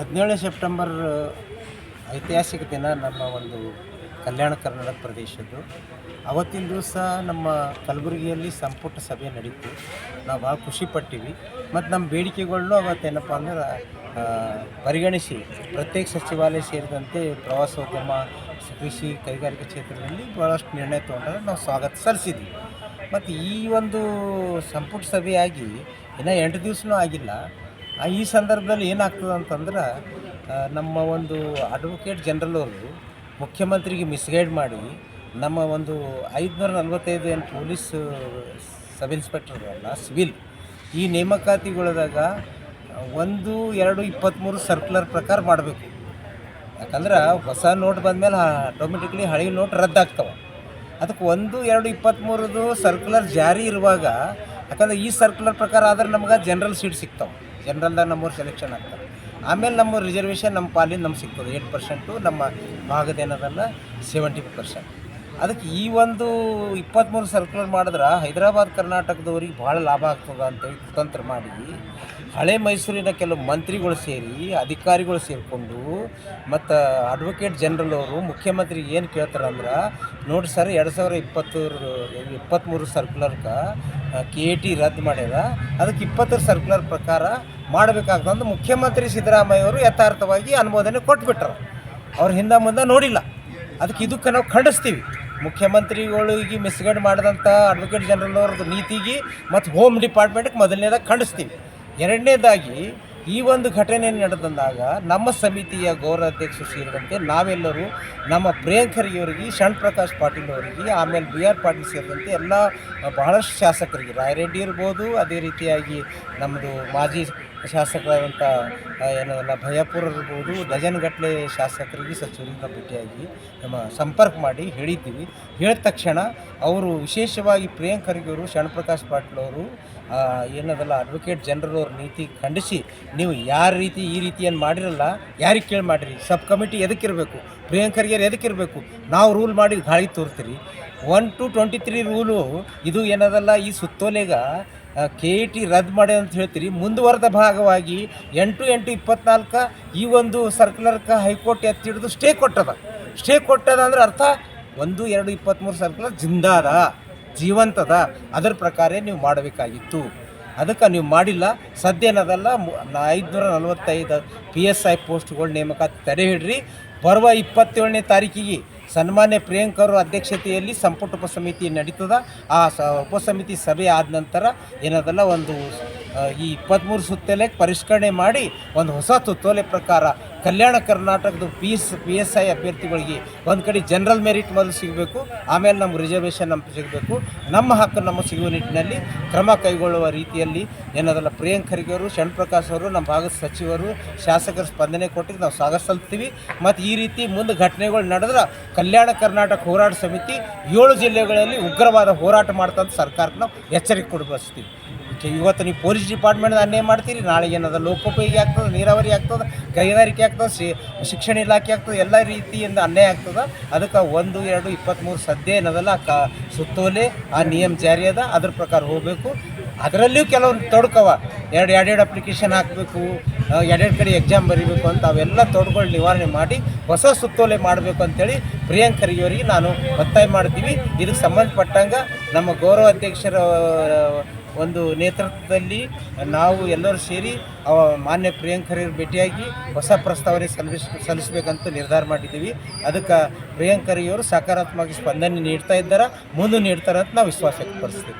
ಹದಿನೇಳನೇ ಸೆಪ್ಟೆಂಬರ್ ಐತಿಹಾಸಿಕ ದಿನ ನಮ್ಮ ಒಂದು ಕಲ್ಯಾಣ ಕರ್ನಾಟಕ ಪ್ರದೇಶದ್ದು. ಅವತ್ತಿನ ದಿವಸ ನಮ್ಮ ಕಲಬುರಗಿಯಲ್ಲಿ ಸಂಪುಟ ಸಭೆ ನಡೀತು. ನಾವು ಭಾಳ ಖುಷಿ ಪಟ್ಟಿವಿ. ಮತ್ತು ನಮ್ಮ ಬೇಡಿಕೆಗಳನ್ನು ಅವತ್ತೇನಪ್ಪ ಅಂದ್ರೆ ಪರಿಗಣಿಸಿ. ಪ್ರತ್ಯೇಕ ಸಚಿವಾಲಯ ಸೇರಿದಂತೆ ಪ್ರವಾಸೋದ್ಯಮ, ಕೃಷಿ, ಕೈಗಾರಿಕಾ ಕ್ಷೇತ್ರದಲ್ಲಿ ಭಾಳಷ್ಟು ನಿರ್ಣಯ ತೊಗೊಂಡ್ರೆ ನಾವು ಸ್ವಾಗತ ಸಲ್ಲಿಸಿದ್ವಿ. ಮತ್ತು ಈ ಒಂದು ಸಂಪುಟ ಸಭೆಯಾಗಿ ಇನ್ನೂ ಎಂಟು ದಿವಸನೂ ಆಗಿಲ್ಲ. ಈ ಸಂದರ್ಭದಲ್ಲಿ ಏನಾಗ್ತದೆ ಅಂತಂದ್ರೆ ನಮ್ಮ ಒಂದು ಅಡ್ವೊಕೇಟ್ ಜನರಲ್ ಅವರು ಮುಖ್ಯಮಂತ್ರಿಗೆ ಮಿಸ್ಗೈಡ್ ಮಾಡಿ ನಮ್ಮ ಒಂದು ಐದುನೂರ ನಲ್ವತ್ತೈದು ಏನು ಪೊಲೀಸ್ ಸಬ್ ಇನ್ಸ್ಪೆಕ್ಟರ್ ಅಲ್ಲ ಸಿವಿಲ್ ಈ ನೇಮಕಾತಿಗಳದಾಗ ಒಂದು, ಎರಡು ಇಪ್ಪತ್ತ್ಮೂರು ಸರ್ಕ್ಯುಲರ್ ಪ್ರಕಾರ ಮಾಡಬೇಕು. ಯಾಕಂದ್ರೆ ಹೊಸ ನೋಟ್ ಬಂದಮೇಲೆ ಆಟೋಮೆಟಿಕ್ಲಿ ಹಳೆ ನೋಟ್ ರದ್ದಾಗ್ತವೆ. ಅದಕ್ಕೆ ಒಂದು, ಎರಡು ಇಪ್ಪತ್ತ್ಮೂರದು ಸರ್ಕ್ಯುಲರ್ ಜಾರಿ ಇರುವಾಗ, ಯಾಕಂದ್ರೆ ಈ ಸರ್ಕ್ಯುಲರ್ ಪ್ರಕಾರ ಆದ್ರೆ ನಮ್ಗೆ ಜನರಲ್ ಸೀಟ್ ಸಿಗ್ತಾವೆ. ಜನರಲ್ದಾಗ ನಮ್ಮವ್ರು ಸೆಲೆಕ್ಷನ್ ಆಗ್ತಾರೆ. ಆಮೇಲೆ ನಮ್ಮ ರಿಸರ್ವೇಷನ್ ನಮ್ಮ ಪಾಲಿನ ನಮ್ಗೆ ಸಿಗ್ತದೆ. ಏಟ್ ಪರ್ಸೆಂಟು ನಮ್ಮ ಭಾಗದ ಏನದಲ್ಲ ಸೆವೆಂಟಿ ಪರ್ಸೆಂಟ್ ಅದಕ್ಕೆ ಈ ಒಂದು ಇಪ್ಪತ್ತ್ಮೂರು ಸರ್ಕ್ಯುಲರ್ ಮಾಡಿದ್ರೆ ಹೈದರಾಬಾದ್ ಕರ್ನಾಟಕದವ್ರಿಗೆ ಭಾಳ ಲಾಭ ಆಗ್ತದೆ ಅಂತೇಳಿ ಕುತಂತ್ರ ಮಾಡಿ, ಹಳೆ ಮೈಸೂರಿನ ಕೆಲವು ಮಂತ್ರಿಗಳು ಸೇರಿ, ಅಧಿಕಾರಿಗಳು ಸೇರಿಕೊಂಡು, ಮತ್ತು ಅಡ್ವೊಕೇಟ್ ಜನರಲ್ ಅವರು, ಮುಖ್ಯಮಂತ್ರಿ ಏನು ಕೇಳ್ತಾರಂದ್ರೆ, ನೋಡಿ ಸರ್ ಎರಡು ಸಾವಿರ ಇಪ್ಪತ್ತೂರು ಇಪ್ಪತ್ತ್ಮೂರು ಸರ್ಕ್ಯುಲರ್ಗೆ ಕೆ ಎ ಟಿ ರದ್ದು ಮಾಡ್ಯಾರ. ಅದಕ್ಕೆ ಇಪ್ಪತ್ತರ ಸರ್ಕ್ಯುಲರ್ ಪ್ರಕಾರ ಮಾಡಬೇಕಾಗ್ತಂದು ಮುಖ್ಯಮಂತ್ರಿ ಸಿದ್ದರಾಮಯ್ಯ ಅವರು ಯಥಾರ್ಥವಾಗಿ ಅನುಮೋದನೆ ಕೊಟ್ಬಿಟ್ರು. ಅವ್ರು ಹಿಂದೆ ಮುಂದೆ ನೋಡಿಲ್ಲ. ಅದಕ್ಕೆ ಇದಕ್ಕೆ ನಾವು ಖಂಡಿಸ್ತೀವಿ. ಮುಖ್ಯಮಂತ್ರಿಗಳಿಗೆ ಮಿಸ್ಗೈಡ್ ಮಾಡಿದಂಥ ಅಡ್ವೊಕೇಟ್ ಜನರಲ್ ಅವ್ರದ್ದು ನೀತಿಗೆ ಮತ್ತು ಹೋಮ್ ಡಿಪಾರ್ಟ್ಮೆಂಟ್ಗೆ ಮೊದಲನೇದಾಗಿ ಖಂಡಿಸ್ತೀವಿ. ಎರಡನೇದಾಗಿ ಈ ಒಂದು ಘಟನೆ ನಡೆದಂದಾಗ ನಮ್ಮ ಸಮಿತಿಯ ಗೌರವಾಧ್ಯಕ್ಷರು ಸೇರಿದಂತೆ ನಾವೆಲ್ಲರೂ ನಮ್ಮ ಪ್ರಿಯಾಂಕ್ ಖರ್ಗೆಯವರಿಗೆ ಶರಣ್ ಪ್ರಕಾಶ್ ಪಾಟೀಲ್ ಅವರಿಗೆ, ಆಮೇಲೆ ಬಿ ಆರ್ ಪಾಟೀಲ್ ಸೇರಿದಂತೆ ಎಲ್ಲ ಬಹಳಷ್ಟು ಶಾಸಕರಿಗೆ ರಾಯರೆಡ್ಡಿ ಇರ್ಬೋದು, ಅದೇ ರೀತಿಯಾಗಿ ನಮ್ಮದು ಮಾಜಿ ಶಾಸಕರಾದಂಥ ಏನದಲ್ಲ ಭಯಪುರ ಇರ್ಬೋದು ಡಜನ್ಗಟ್ಟಲೆ ಶಾಸಕರಿಗೆ ಸಚಿವರಿಂದ ಭೇಟಿಯಾಗಿ ನಮ್ಮ ಸಂಪರ್ಕ ಮಾಡಿ ಹೇಳಿದ್ದೀವಿ. ಹೇಳಿದ ತಕ್ಷಣ ಅವರು ವಿಶೇಷವಾಗಿ ಪ್ರಿಯಾಂಕ್ ಅವರು ಶಣ್ ಪ್ರಕಾಶ್ ಪಾಟೀಲ್ ಅವರು ಏನದಲ್ಲ ಅಡ್ವೊಕೇಟ್ ಜನರಲ್ ಅವ್ರ ನೀತಿ ಖಂಡಿಸಿ ನೀವು ಯಾರ ರೀತಿ ಈ ರೀತಿಯನ್ನು ಮಾಡಿರಲ್ಲ, ಯಾರಿಗೆ ಕೇಳಿ ಮಾಡಿರಿ? ಸಬ್ ಕಮಿಟಿ ಎದಕ್ಕಿರಬೇಕು? ಪ್ರಿಯಾಂಕರ್ಗೆ ಎದಕ್ಕಿರಬೇಕು? ನಾವು ರೂಲ್ ಮಾಡಿ ಗಾಳಿ ತೋರ್ತೀರಿ. One two twenty three rule, ಇದು ಏನದಲ್ಲ, ಈ ಸುತ್ತೋಲೆಗ ಕೆ ಇ ಟಿ ರದ್ದು ಮಾಡಿ ಅಂತ ಹೇಳ್ತೀರಿ. ಮುಂದುವರೆದ ಭಾಗವಾಗಿ ಎಂಟು ಎಂಟು ಇಪ್ಪತ್ನಾಲ್ಕು ಈ ಒಂದು ಸರ್ಕ್ಯುಲರ್ಗೆ ಹೈಕೋರ್ಟ್ ಎತ್ತಿ ಹಿಡಿದು ಸ್ಟೇ ಕೊಟ್ಟದ. ಸ್ಟೇ ಕೊಟ್ಟದ ಅಂದ್ರೆ ಅರ್ಥ, ಒಂದು, ಎರಡು ಇಪ್ಪತ್ತ್ಮೂರು ಸರ್ಕ್ಯುಲರ್ ಜಿಂದಾದ, ಜೀವಂತದ. ಅದರ ಪ್ರಕಾರ ನೀವು ಮಾಡಬೇಕಾಗಿತ್ತು. ಅದಕ್ಕೆ ನೀವು ಮಾಡಿಲ್ಲ. ಸದ್ಯ ಏನದಲ್ಲ ಐದುನೂರ ನಲವತ್ತೈದು ಪಿ ಎಸ್ ಐ ಪೋಸ್ಟ್ಗಳು ನೇಮಕಾತಿ ತಡೆ ಹಿಡ್ರಿ. ಬರುವ ಇಪ್ಪತ್ತೇಳನೇ ತಾರೀಕಿಗೆ ಸನ್ಮಾನ್ಯ ಪ್ರಿಯಾಂಕ್ ಅವರ ಅಧ್ಯಕ್ಷತೆಯಲ್ಲಿ ಸಂಪುಟ ಉಪಸಮಿತಿ ನಡೀತದ. ಆ ಸ ಉಪಸಮಿತಿ ಸಭೆ ಆದ ನಂತರ ಏನದಲ್ಲ, ಒಂದು ಈ ಇಪ್ಪತ್ತ್ಮೂರು ಸುತ್ತೋಲೆ ಪರಿಷ್ಕರಣೆ ಮಾಡಿ ಒಂದು ಹೊಸ ಸುತ್ತೋಲೆ ಪ್ರಕಾರ ಕಲ್ಯಾಣ ಕರ್ನಾಟಕದ P S P S I ಅಭ್ಯರ್ಥಿಗಳಿಗೆ ಒಂದು ಕಡೆ ಜನರಲ್ ಮೆರಿಟ್ ಮೊದಲು ಸಿಗಬೇಕು, ಆಮೇಲೆ ನಮ್ಮ ರಿಸರ್ವೇಷನ್ ನಮ್ಗೆ ಸಿಗಬೇಕು. ನಮ್ಮ ಹಕ್ಕು ನಮ್ಮ ಸಿಗುವ ನಿಟ್ಟಿನಲ್ಲಿ ಕ್ರಮ ಕೈಗೊಳ್ಳುವ ರೀತಿಯಲ್ಲಿ ಏನದಲ್ಲ ಪ್ರಿಯಾಂಕ್ ಖರ್ಗೆ ಅವರು ಶರಣ್ ಪ್ರಕಾಶ್ ಅವರು, ನಮ್ಮ ಭಾಗದ ಸಚಿವರು, ಶಾಸಕರು ಸ್ಪಂದನೆ ಕೊಟ್ಟಿದ್ದು ನಾವು ಸ್ವಾಗತ ಸಲ್ತೀವಿ ಮತ್ತು ಈ ರೀತಿ ಮುಂದೆ ಘಟನೆಗಳು ನಡೆದ್ರೆ ಕಲ್ಯಾಣ ಕರ್ನಾಟಕ ಹೋರಾಟ ಸಮಿತಿ ಏಳು ಜಿಲ್ಲೆಗಳಲ್ಲಿ ಉಗ್ರವಾದ ಹೋರಾಟ ಮಾಡ್ತಂತ ಸರ್ಕಾರಕ್ಕೆ ನಾವು ಎಚ್ಚರಿಕೆ ಕೊಡಬಸ್ತೀವಿ ಇವತ್ತು ನೀವು ಪೊಲೀಸ್ ಡಿಪಾರ್ಟ್ಮೆಂಟ್ ಅನ್ಯಾಯ ಮಾಡ್ತೀರಿ, ನಾಳೆ ಏನದ ಲೋಕೋಪಯೋಗಿ ಆಗ್ತದೆ, ನೀರಾವರಿ ಆಗ್ತದೆ ಕೈಗಾರಿಕೆ ಆಗ್ತದೆ ಶಿಕ್ಷಣ ಇಲಾಖೆ ಆಗ್ತದೆ, ಎಲ್ಲ ರೀತಿಯಿಂದ ಅನ್ಯಾಯ ಆಗ್ತದೆ. ಅದಕ್ಕೆ ಒಂದು, ಎರಡು ಇಪ್ಪತ್ತ್ಮೂರು ಸದ್ಯ ಏನದಲ್ಲ, ಕ, ಸುತ್ತೋಲೆ, ಆ ನಿಯಮ ಜಾರಿ ಅದ, ಅದ್ರ ಪ್ರಕಾರ ಹೋಗಬೇಕು. ಅದರಲ್ಲಿಯೂ ಕೆಲವೊಂದು ತೊಡ್ಕವ. ಎರಡು ಎರಡೆರಡು ಅಪ್ಲಿಕೇಶನ್ ಹಾಕಬೇಕು ಎರಡೆರಡು ಕಡೆ ಎಕ್ಸಾಮ್ ಬರೀಬೇಕು ಅಂತ ಅವೆಲ್ಲ ತೊಡ್ಗಳು ನಿವಾರಣೆ ಮಾಡಿ ಹೊಸ ಸುತ್ತೋಲೆ ಮಾಡಬೇಕು ಅಂತೇಳಿ ಪ್ರಿಯಾಂಕರ್ ಖರ್ಗೆಯವರಿಗೆ ನಾನು ಒತ್ತಾಯ ಮಾಡ್ತೀವಿ. ಇದಕ್ಕೆ ಸಂಬಂಧಪಟ್ಟಂಗೆ ನಮ್ಮ ಗೌರವ ಅಧ್ಯಕ್ಷರ ಒಂದು ನೇತೃತ್ವದಲ್ಲಿ ನಾವು ಎಲ್ಲರೂ ಸೇರಿ ಮಾನ್ಯ ಪ್ರಿಯಾಂಕ್ ಭೇಟಿಯಾಗಿ ಹೊಸ ಪ್ರಸ್ತಾವನೆ ಸಲ್ಲಿಸ್, ಸಲ್ಲಿಸಬೇಕಂತ ನಿರ್ಧಾರ ಮಾಡಿದ್ದೀವಿ. ಅದಕ್ಕೆ ಪ್ರಿಯಾಂಕ್ ಸಕಾರಾತ್ಮಕ ಸ್ಪಂದನೆ ನೀಡ್ತಾ ಇದ್ದಾರೆ, ಮುಂದೆ ನೀಡ್ತಾರೆ ಅಂತ ನಾವು ವಿಶ್ವಾಸ ವ್ಯಕ್ತಪಡಿಸ್ತೀವಿ.